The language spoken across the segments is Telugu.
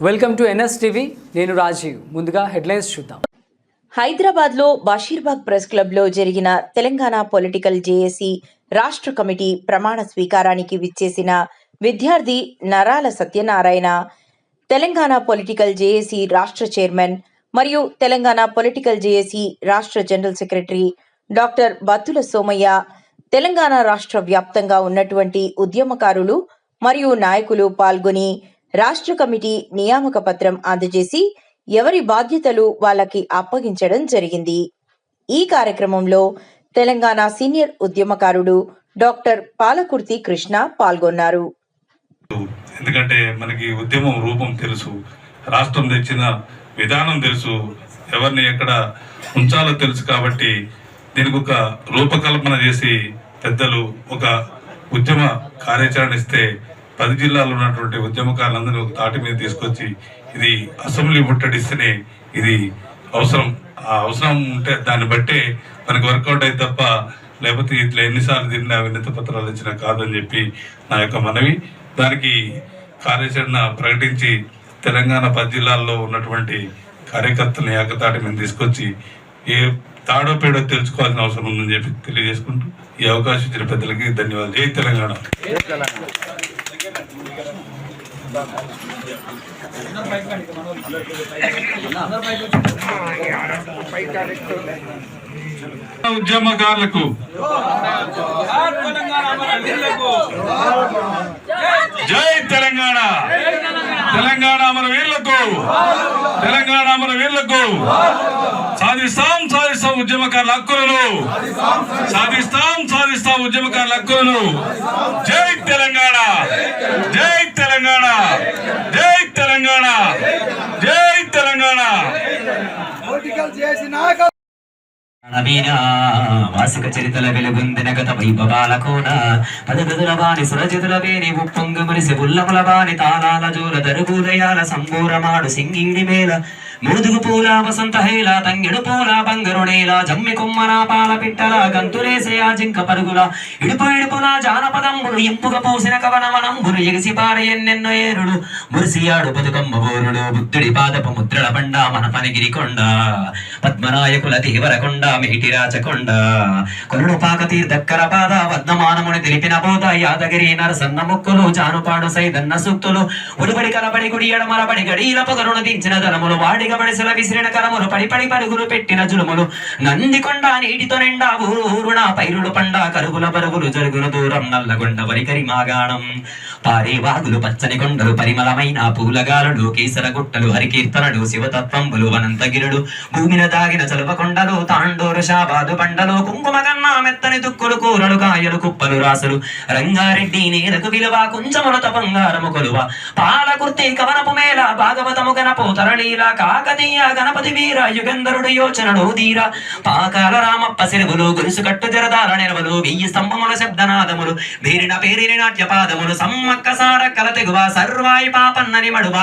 Welcome to NS TV. నేను రాజీవ్. ముందుగా హెడ్లైన్స్ చూద్దాం. హైదరాబాద్లో బషీర్బాగ్ ప్రెస్ క్లబ్లో జరిగిన తెలంగాణ పొలిటికల్ జేఏసీ రాష్ట్ర కమిటీ ప్రమాణ స్వీకారానికి విచ్చేసిన విద్యార్థి నరాల సత్యనారాయణ తెలంగాణ పొలిటికల్ జేఏసీ రాష్ట్ర చైర్మన్ మరియు తెలంగాణ పొలిటికల్ జేఏసీ రాష్ట్ర general secretary doctor Battula Somaiah Telangana రాష్ట్ర వ్యాప్తంగా ఉన్నటువంటి ఉద్యమకారులు మరియు నాయకులు పాల్గొని రాష్ట్ర కమిటీ నియామక పత్రం అందజేసి ఎవరి బాధ్యతలు వాళ్ళకి అప్పగించడం జరిగింది. ఈ కార్యక్రమంలో తెలంగాణ సీనియర్ ఉద్యమకారుడు డాక్టర్ పాలకుర్తి కృష్ణ పాల్గొన్నారు. ఎందుకంటే మనకి ఉద్యమం రూపం తెలుసు రాష్ట్రం తెచ్చిన విధానం తెలుసు ఎవరిని ఎక్కడ ఉంచాలో తెలుసు కాబట్టి దీనికి ఒక రూపకల్పన చేసి పెద్దలు ఒక ఉద్యమ కార్యాచరణ ఇస్తే పది జిల్లాలో ఉన్నటువంటి ఉద్యమకారులందరినీ ఒక తాటి మీద తీసుకొచ్చి ఇది అసెంబ్లీ ముట్టడిస్తేనే ఇది అవసరం. ఆ అవసరం ఉంటే దాన్ని బట్టే మనకి వర్కౌట్ అయితే తప్ప లేకపోతే ఇట్లా ఎన్నిసార్లు తిరిగినా వినతి పత్రాలు ఇచ్చినా కాదని చెప్పి నా యొక్క మనవి. దానికి కార్యాచరణ ప్రకటించి తెలంగాణ పది జిల్లాల్లో ఉన్నటువంటి కార్యకర్తలను ఏకతాటి మీద తీసుకొచ్చి ఏ తాడో పేడో తెలుసుకోవాల్సిన అవసరం ఉందని చెప్పి తెలియజేసుకుంటూ ఈ అవకాశం ఇచ్చిన పెద్దలకి ధన్యవాదాలు. జై తెలంగాణ. ఉద్యమకారులకు జై తెలంగాణ. తెలంగాణ మన వీళ్ళకు తెలంగాణ మన వీళ్ళకు సాధిస్తాం సాధిస్తాం ఉద్యమకారుల హక్కులను. సాధిస్తాం సాధిస్తాం ఉద్యమకారుల హక్కులను. జై తెలంగాణ జై తెలంగాణ జై తెలంగాణ జై తెలంగాణ అమీనా వాసిక చరితల వెలుగుందిన గత వైభవాల కోన. పదగదుల వాణి సురజితుల వేణి ఉప్పొంగు మురిసి బుల్లముల వాణి తాళాల జోల దరుగుదయాల సంబూరమాడు సింగిడి మేళ ముదుగు పూల వసంత హేల తంగిడు పూల బంగరుడేల జమ్మి కుమ్మన పాల పిట్టల గంతులేసే ఆ జింక పరుగుల ఇడుపు ఇడుపున జానపదంబులు ఇంపుగ పూసిన కవనవనంబులు ఎగిసి పాడయన్నెన్నో ఏరుడు మురిసియాడు బతుకమ్మ బోరుడు బుద్ధుడి పాదపు ముద్రల బండ మన పనిగిరి కొండ పద్మనాయకుల దేవరకొండ మేటి రాచకొండ కొరుడు పాక తీర్థక్కర పాద వర్ధమానముని తెలిపిన బోధ యాదగిరి నరసన్న ముక్కులు జానుపాడు సైదన్న సూక్తులు ఉడిబడి కలబడి గుడి ఎడమరబడి గడీల పొగరుణ దించిన ధనములు వాడి బడిసెల విసిరిన కరములు పడి పడి పరుగులు పెట్టిన జులుములు. నందికొండ నీటితో నిండా ఊరుణ పైరులు పండ కరుగుల పరుగులు జరుగును దూరం నల్లగొండ వరికరి మాగాణం. పారే వాగులు పచ్చని కొండలు పరిమళమైన పూలగాలుడు కేసర గుట్టలు హరికీర్తనడు శివతత్వంబులు వనంతగిరుడు భూమిన దాగిన చలువ కొండలు తాండూరు షాబాదు పండలు కుంకుమ కన్నా మెత్తని దుక్కులు కూరలు కాయలు కుప్పలు రాసులు. రంగారెడ్డి నేలకు విలువ కుంచములత బంగారము కొలువ. పాలకుర్తి కవనపు మేళ భాగవతము గణపు తరళీల కాకతీయ గణపతి వీర యుగంధరుడు యోచనడు ధీర పాకాల రామప్ప సిరువులు గురుసు కట్టు జరదాల నిరవలు వెయ్యి స్తంభముల శబ్దనాదములు వీరిన పేరిని నాట్య పాదములు సమ్మక్క సార కల తెగువ సర్వాయి పాపన్నని మడువ.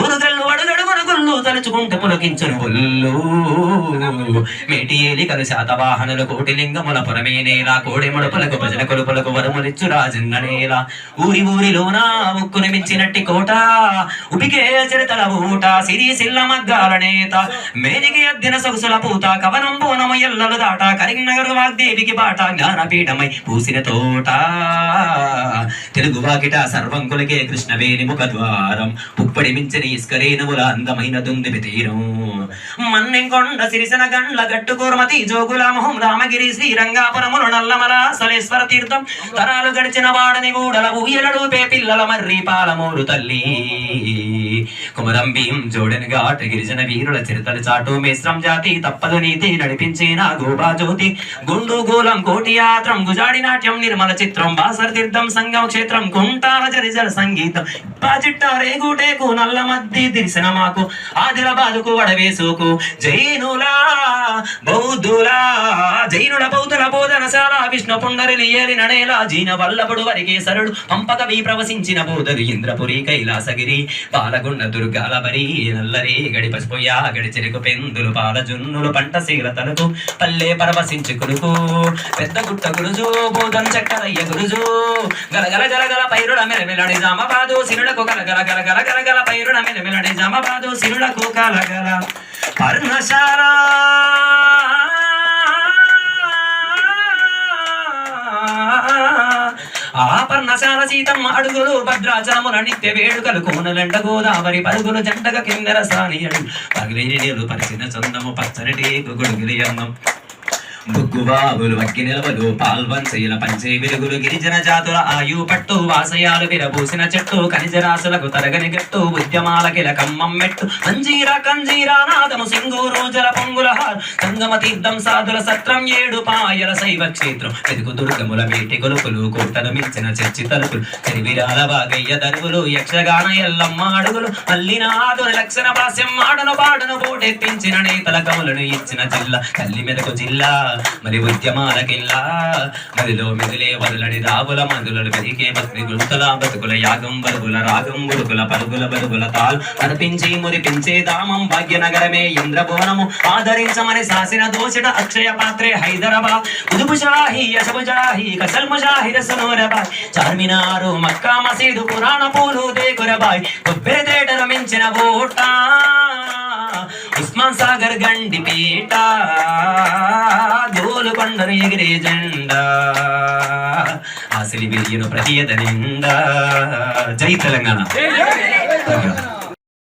ఊరుగల్లు అడుగడుగును గుళ్ళు తలుచుకుంటూ పులకించును ఒళ్ళు. మేటియేలి కలు శాతవాహనులు కోటి లింగముల పురమే నేల కోడి మడుపులకు భజన కొలుపులకు వరములిచ్చు రాజన్న నేల. ఊరి ఊరిలోన ఉక్కుని మించినట్టి కోట ఉపికే చరితల ఊట సిరి సిల్ల మగ్గ నేత మేదికి అద్దిన సొగసుల పూత కవనం బోనము ఎల్లలు దాట కరీంనగర్ వాగ్దేవికి బాట జ్ఞానపీఠమై పూసిన తోట. తెలుగు వాకిట సర్వంకులకే కృష్ణవేణి ముఖ ద్వారం పుప్పడి మించిన ఇస్కరేణువుల అందమైన దుందిపి తీరం. మన్నెంకొండ సిరిసిన గండ్ల గట్టు కూర్మతి జోగుల రామగిరి శ్రీరంగాపురములు నల్లమల సలేశ్వర తీర్థం. తరాలు గడిచిన వాడని ఊడల ఊయలడు పే పిల్లల మర్రి పాలమూరు తల్లి. కుమరంబీం భీం జోడెనగా ఆట గిరిజన వీరుల చరితలు చాటు మిశ్రం జాతి తప్పదు నీతి నడిపించిన గోబా జ్యోతి. గుండు గోలం కోటి యాత్రం గుజాడి నాట్యం నిర్మల చిత్రం బాసర తీర్థం సంగమ క్షేత్రం కుంటాల జరిజల సంగీతం. పాచిట్ట రేగుటేకు నల్ల మద్ది దిరిసిన మాకు. ఆదిలాబాదుకు యేసుకు జైనులా బౌద్ధులా జైనుల బౌద్ధుల బోధనశాల విష్ణు పుండరిలి ఏలిన నేల జీన వల్లభుడు వరికే సరుడు పంపకవి ప్రవశించిన బోధరు ఇంద్రపురి కైలాసగిరి పాలగుండ దుర్గాల బరి నల్లరి గడి పసిపోయా గడి చెరుకు పెందులు పాల జున్నులు పంట శీల తలకు పల్లె పరవశించు కులుకు పెద్ద గుట్ట గురుజు భూతం చక్కరయ్య గురుజు గలగల గలగల పైరుడ మెలమెలడి జామబాదు సిరులకు గలగల గలగల గలగల పైరుడ మెలమెలడి జామబాదు సిరులకు గలగల పర్ణశాల. ఆ పర్ణశాల సీతమ్మ అడుగులు భద్రాచలముల నిత్య వేడుకలు కోనలంట గోదావరి పరుగులు జంటగ కిందర సానియడు పగిలిని నీళ్ళు పరిచిన చందము పచ్చని టేకు గొడుగులి అన్నం. బుగ్గుబాబులు ఉలువక్కి నిలవలు పాల్వంచయుల పంచే వెలుగులు గిరిజన జాతుల ఆయు పట్టు వాసయాలు విరబూసిన చెట్టు ఖనిజ రాసులకు తరగని గట్టు ఉద్యమాల కిలకమ్మం మెట్టు. అంజీర కంజీరా నాదము సింగూరు జల పొంగుల హార్. సంగమ తీర్థం సాధుల సత్రం ఏడు పాయల శైవ క్షేత్రం. ఎదుగు దుర్గముల వేటి గొలుపులు కోటలు మించిన చర్చి తలుపులు. చెరివిరాల బాగయ్య దరువులు యక్షగాన ఎల్లమ్మ అడుగులు. మల్లినాదుని లక్షణ భాష్యం ఆడను పాడను పోటెత్తించిన నేతల కములను ఇచ్చిన జిల్లా తల్లి మెదకు జిల్లా మరి ఉద్యమాలకిల్లా? మదిలో మిదిలే వదులని రావుల మందులను వెదికే భక్తి గుంతల బతుకుల యాగం బరుగుల రాగం బురుగుల పరుగుల బరుగుల తాల్. అర్పించి మురిపించే దామం భాగ్యనగరమే ఇంద్రభువనము. ఆదరించమని శాసిన దోషిట అక్షయ పాత్రే హైదరాబాద్. ఉదుపు షాహి యశబు షాహి కసల్ ముజాహిద సునూరబాయ్. చార్మినారు మక్కా మసీదు పురాణ పూలు దేకురబాయ్ కొబ్బరి తేట రమించిన ఓటా. ఉస్మాన్ సాగర్ గండి పీట గోలుకొండను ఎగిరే జెండా. ఆశలి విరియును ప్రతి నిండా. జై తెలంగాణ.